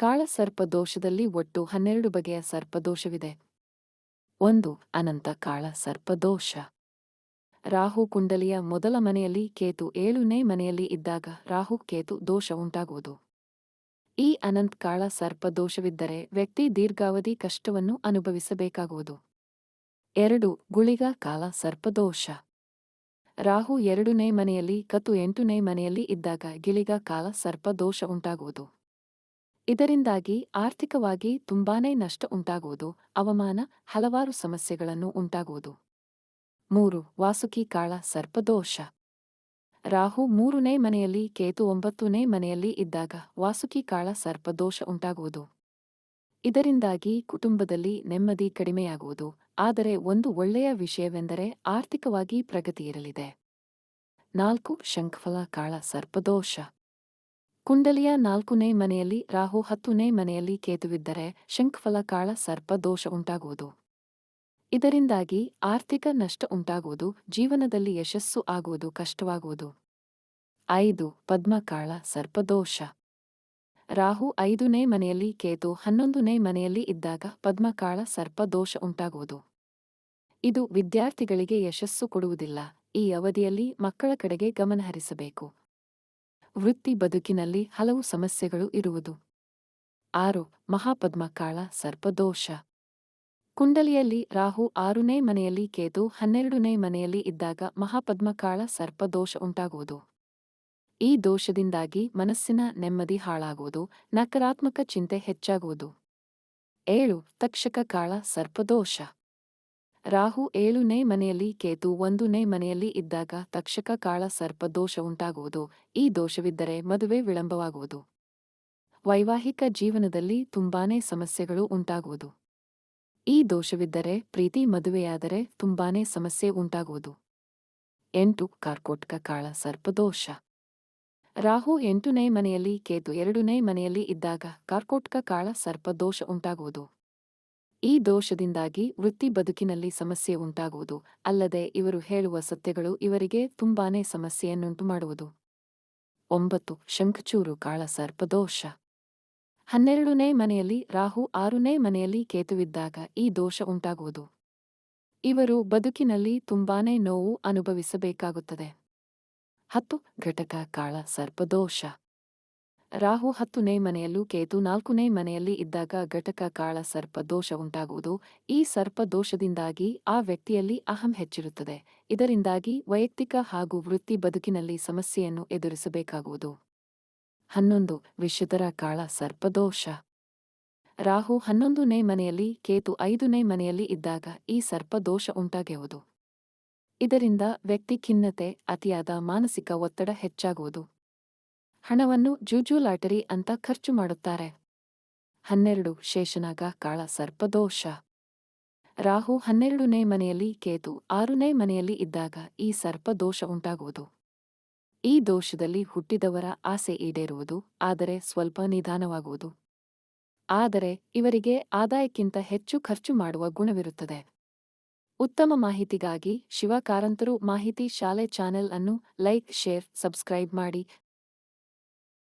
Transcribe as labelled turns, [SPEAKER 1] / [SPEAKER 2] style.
[SPEAKER 1] ಕಾಳ ಸರ್ಪದೋಷದಲ್ಲಿ ಒಟ್ಟು ಹನ್ನೆರಡು ಬಗೆಯ ಸರ್ಪದೋಷವಿದೆ. ಒಂದು, ಅನಂತ ಕಾಳ ಸರ್ಪದೋಷ. ರಾಹು ಕುಂಡಲಿಯ ಮೊದಲ ಮನೆಯಲ್ಲಿ ಕೇತು ಏಳುನೇ ಮನೆಯಲ್ಲಿ ಇದ್ದಾಗ ರಾಹು ಕೇತು ದೋಷ ಉಂಟಾಗುವುದು. ಈ ಅನಂತ್ ಕಾಳ ಸರ್ಪದೋಷವಿದ್ದರೆ ವ್ಯಕ್ತಿ ದೀರ್ಘಾವಧಿ ಕಷ್ಟವನ್ನು ಅನುಭವಿಸಬೇಕಾಗುವುದು. ಎರಡು, ಗುಳಿಗ ಕಾಲ ಸರ್ಪದೋಷ. ರಾಹು ಎರಡನೇ ಮನೆಯಲ್ಲಿ, ಕತು ಎಂಟನೇ ಮನೆಯಲ್ಲಿ ಇದ್ದಾಗ ಗಿಳಿಗ ಕಾಲ ಸರ್ಪದೋಷ ಉಂಟಾಗುವುದು. ಇದರಿಂದಾಗಿ ಆರ್ಥಿಕವಾಗಿ ತುಂಬಾನೇ ನಷ್ಟ ಉಂಟಾಗುವುದು ಅವಮಾನ ಹಲವಾರು ಸಮಸ್ಯೆಗಳನ್ನು ಉಂಟಾಗುವುದು. ಮೂರು, ವಾಸುಕಿ ಕಾಳ ಸರ್ಪದೋಷ. ರಾಹು ಮೂರನೇ ಮನೆಯಲ್ಲಿ, ಕೇತು ಒಂಬತ್ತನೇ ಮನೆಯಲ್ಲಿ ಇದ್ದಾಗ ವಾಸುಕಿ ಕಾಳ ಸರ್ಪದೋಷ ಉಂಟಾಗುವುದು. ಇದರಿಂದಾಗಿ ಕುಟುಂಬದಲ್ಲಿ ನೆಮ್ಮದಿ ಕಡಿಮೆಯಾಗುವುದು, ಆದರೆ ಒಂದು ಒಳ್ಳೆಯ ವಿಷಯವೆಂದರೆ ಆರ್ಥಿಕವಾಗಿ ಪ್ರಗತಿ ಇರಲಿದೆ ನಾಲ್ಕು, ಶಂಖಫಲ ಕಾಳ ಸರ್ಪದೋಷ. ಕುಂಡಲಿಯ ನಾಲ್ಕುನೇ ಮನೆಯಲ್ಲಿ ರಾಹು ಹತ್ತನೇ ಮನೆಯಲ್ಲಿ ಕೇತುವಿದ್ದರೆ ಶಂಖಫಲ, ಕಾಳ ಸರ್ಪದೋಷ ಉಂಟಾಗುವುದು. ಇದರಿಂದಾಗಿ ಆರ್ಥಿಕ ನಷ್ಟ ಉಂಟಾಗುವುದು, ಜೀವನದಲ್ಲಿ ಯಶಸ್ಸು ಆಗುವುದು, ಕಷ್ಟವಾಗುವುದು. ಐದು ಪದ್ಮಕಾಳ ಸರ್ಪದೋಷ ರಾಹು ಐದುನೇ ಮನೆಯಲ್ಲಿ ಕೇತು ಹನ್ನೊಂದನೇ ಮನೆಯಲ್ಲಿ ಇದ್ದಾಗ ಪದ್ಮಕಾಳ ಸರ್ಪದೋಷ ಉಂಟಾಗುವುದು. ಇದು ವಿದ್ಯಾರ್ಥಿಗಳಿಗೆ ಯಶಸ್ಸು ಕೊಡುವುದಿಲ್ಲ. ಈ ಅವಧಿಯಲ್ಲಿ ಮಕ್ಕಳ ಕಡೆಗೆ ಗಮನಹರಿಸಬೇಕು. ವೃತ್ತಿ ಬದುಕಿನಲ್ಲಿ ಹಲವು ಸಮಸ್ಯೆಗಳು ಇರುವುದು. ಆರು ಮಹಾಪದ್ಮಕಾಳ ಸರ್ಪದೋಷ. ಕುಂಡಲಿಯಲ್ಲಿ ರಾಹು ಆರನೇ ಮನೆಯಲ್ಲಿ, ಕೇತು ಹನ್ನೆರಡನೇ ಮನೆಯಲ್ಲಿ ಇದ್ದಾಗ ಮಹಾಪದ್ಮಕಾಳ ಸರ್ಪದೋಷ ಉಂಟಾಗುವುದು. ಈ ದೋಷದಿಂದಾಗಿ ಮನಸ್ಸಿನ ನೆಮ್ಮದಿ ಹಾಳಾಗುವುದು, ನಕಾರಾತ್ಮಕ ಚಿಂತೆ ಹೆಚ್ಚಾಗುವುದು. ಏಳು, ತಕ್ಷಕ ಕಾಳ ಸರ್ಪದೋಷ. ರಾಹು ಏಳುನೇ ಮನೆಯಲ್ಲಿ, ಕೇತು ಒಂದನೇ ಮನೆಯಲ್ಲಿ ಇದ್ದಾಗ ತಕ್ಷಕ ಕಾಳ ಸರ್ಪ ದೋಷ ಉಂಟಾಗುವುದು. ಈ ದೋಷವಿದ್ದರೆ ಮದುವೆ ವಿಳಂಬವಾಗುವುದು. ವೈವಾಹಿಕ ಜೀವನದಲ್ಲಿ ತುಂಬಾನೇ ಸಮಸ್ಯೆಗಳು ಉಂಟಾಗುವುದು. ಈ ದೋಷವಿದ್ದರೆ ಪ್ರೀತಿ ಮದುವೆಯಾದರೆ ತುಂಬಾನೇ ಸಮಸ್ಯೆ ಉಂಟಾಗುವುದು. ಎಂಟು, ಕಾರ್ಕೋಟ್ಕ ಕಾಳ ಸರ್ಪದೋಷ ರಾಹು ಎಂಟನೇ ಮನೆಯಲ್ಲಿ, ಕೇತು ಎರಡನೇ ಮನೆಯಲ್ಲಿ ಇದ್ದಾಗ ಕಾರ್ಕೋಟ್ಕ ಕಾಳ ಸರ್ಪದೋಷ ಉಂಟಾಗುವುದು. ಈ ದೋಷದಿಂದಾಗಿ ವೃತ್ತಿ ಬದುಕಿನಲ್ಲಿ ಸಮಸ್ಯೆ ಉಂಟಾಗುವುದು, ಅಲ್ಲದೆ ಇವರು ಹೇಳುವ ಸತ್ಯಗಳು ಇವರಿಗೆ ತುಂಬಾನೇ ಸಮಸ್ಯೆಯನ್ನುಂಟು ಮಾಡುವುದು. ಒಂಬತ್ತು, ಶಂಖಚೂರು ಕಾಳ ಸರ್ಪದೋಷ ಹನ್ನೆರಡನೇ ಮನೆಯಲ್ಲಿ ರಾಹು, ಆರನೇ ಮನೆಯಲ್ಲಿ ಕೇತುವಿದ್ದಾಗ ಈ ದೋಷ ಉಂಟಾಗುವುದು. ಇವರು ಬದುಕಿನಲ್ಲಿ ತುಂಬಾನೇ ನೋವು ಅನುಭವಿಸಬೇಕಾಗುತ್ತದೆ. ಹತ್ತು, ಘಟಕ ಕಾಳ ಸರ್ಪದೋಷ ರಾಹು ಹತ್ತನೇ ಮನೆಯಲ್ಲೂ ಕೇತು ನಾಲ್ಕನೇ ಮನೆಯಲ್ಲಿ ಇದ್ದಾಗ ಘಟಕ ಕಾಳ ಸರ್ಪ ದೋಷ ಉಂಟಾಗುವುದು. ಈ ಸರ್ಪ ದೋಷದಿಂದಾಗಿ ಆ ವ್ಯಕ್ತಿಯಲ್ಲಿ ಅಹಂ ಹೆಚ್ಚಿರುತ್ತದೆ. ಇದರಿಂದಾಗಿ ವೈಯಕ್ತಿಕ ಹಾಗೂ ವೃತ್ತಿ ಬದುಕಿನಲ್ಲಿ ಸಮಸ್ಯೆಯನ್ನು ಎದುರಿಸಬೇಕಾಗುವುದು. ಹನ್ನೊಂದು ವಿಷಧರ ಕಾಳ ಸರ್ಪದೋಷ ರಾಹು ಹನ್ನೊಂದನೇ ಮನೆಯಲ್ಲಿ, ಕೇತು ಐದನೇ ಮನೆಯಲ್ಲಿ ಇದ್ದಾಗ ಈ ಸರ್ಪದೋಷ ಉಂಟಾಗುವುದು. ಇದರಿಂದ ವ್ಯಕ್ತಿ ಖಿನ್ನತೆ, ಅತಿಯಾದ ಮಾನಸಿಕ ಒತ್ತಡ ಹೆಚ್ಚಾಗುವುದು. ಹಣವನ್ನು ಜೂಜು ಲಾಟರಿ ಅಂತ ಖರ್ಚು ಮಾಡುತ್ತಾರೆ. ಹನ್ನೆರಡು ಶೇಷನಾಗ ಕಾಳ ಸರ್ಪದೋಷ. ರಾಹು ಹನ್ನೆರಡನೇ ಮನೆಯಲ್ಲಿ ಕೇತು ಆರನೇ ಮನೆಯಲ್ಲಿ ಇದ್ದಾಗ ಈ ಸರ್ಪದೋಷ ಉಂಟಾಗುವುದು. ಈ ದೋಷದಲ್ಲಿ ಹುಟ್ಟಿದವರ ಆಸೆ ಈಡೇರುವುದು, ಆದರೆ ಸ್ವಲ್ಪ ನಿಧಾನವಾಗುವುದು. ಆದರೆ ಇವರಿಗೆ ಆದಾಯಕ್ಕಿಂತ ಹೆಚ್ಚು ಖರ್ಚು ಮಾಡುವ ಗುಣವಿರುತ್ತದೆ. ಉತ್ತಮ ಮಾಹಿತಿಗಾಗಿ ಶಿವಕಾರಂತರು ಮಾಹಿತಿ ಶಾಲೆ ಚಾನೆಲ್ ಅನ್ನು ಲೈಕ್, ಶೇರ್, ಸಬ್ಸ್ಕ್ರೈಬ್ ಮಾಡಿ.